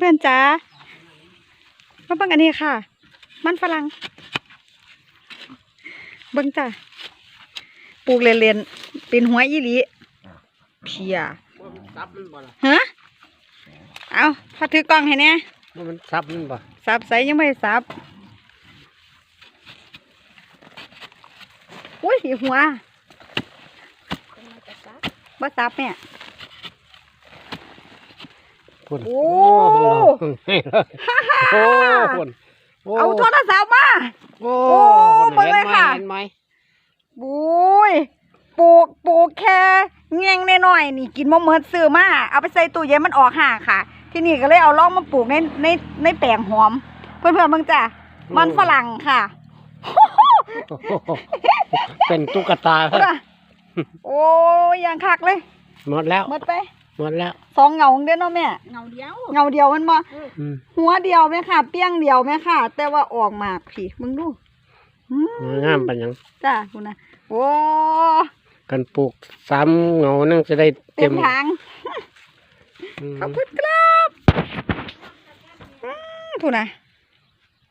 เพื่อนๆจ้ามาเบิ่งอันนี้ค่ะ มันฝรั่ง เบิ่งจ้าปลูกเรียนๆเป็นหัวอีหลีเพียซับมันบ่ล่ะฮะเอาพอถือกล้องให้เนี่ยมันซับมันบ่สับใส่ยังไม่ได้สับอุ้ยหัวบ่สับแม่ พุ่นโอ้ โอ้พุ่นโเอาโทรศัพท์มา โอ้โอ้เบิ่งเลยค่ะ เห็นไหมบุยปลูกปลูกแค่แง่งน้อยๆนี่กินมะเมิดซื้อมาเอาไปใส่ตู้เย็นมันออกห่าค่ะ ที่นี่ก็เลยเอาล่องมาปลูกในในในแปลงหอม เพื่อนๆเบิ่งจ้ะมันฝรั่งค่ะ โอ้โหเป็นตุ๊กตาครับโอ้ยยังคักเลย หมดแล้ว หมดไป หมดแล้ว สองเหงาเด้อเนาะแม่ เงาเดียว เงาเดียวมันบ่อืมหัวเดียวไหมค่ะ เปี้ยงเดียวไหมค่ะ แต่ว่าออกมากพี่มึงดูอืมงามปันยังจ้าคุณนะโอ้กันปลูกสามเงานึงจะได้เต็เต็มมทางอืมขอบคุณครับอืมพูดนะ